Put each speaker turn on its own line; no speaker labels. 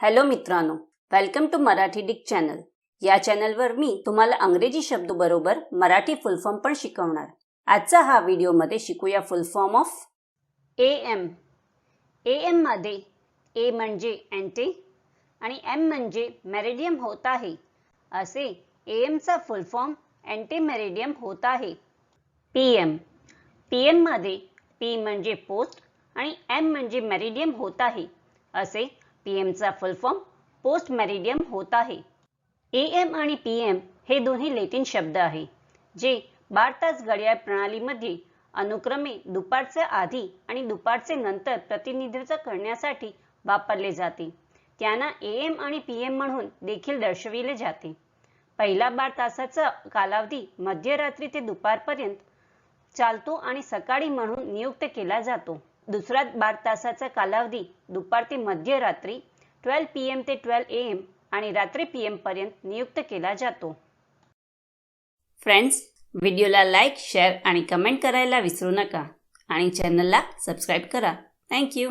Hello मित्रांनो welcome to Marathi डिक channel या चॅनलवर मी तुम्हाला अंग्रेजी शब्द बरोबर मराठी फुल फॉर्म पण शिकवणार. आजचा हा व्हिडिओमध्ये शिकूया full form of A M A एममध्ये ए म्हणजे अँटी आणि एम म्हणजे मेरेडियम होत आहे. असे ए एमचा फुल फॉर्म अँटी मेरिडियम होत आहे. पी एम पी एममध्ये पी म्हणजे पोस्ट आणि एम म्हणजे मेरिडियम होत आहे. असे पी एमचा फुल फॉर्म पोस्ट मॅरिडियम होत आहे. ए एम आणि पी एम हे दोन्ही लेटिन शब्द आहे जे बार तास घड्याळ प्रणालीमध्ये अनुक्रमे दुपारचे आधी आणि दुपारचे नंतर प्रतिनिधित्व करण्यासाठी वापरले जाते. त्यांना ए एम आणि पी एम म्हणून देखील दर्शविले जाते. पहिला बार तासाचा कालावधी मध्यरात्री ते दुपारपर्यंत चालतो आणि सकाळी म्हणून नियुक्त केला जातो. दुसरा बार तासाचा कालावधी दुपार ते मध्यरात्री ट्वेल्व पी एम ते ट्वेल्व ए एम आणि रात्री पी एम पर्यंत नियुक्त केला जातो. फ्रेंड्स व्हिडिओला लाईक शेअर आणि कमेंट करायला विसरू नका. आणि चॅनलला सबस्क्राईब करा. थँक्यू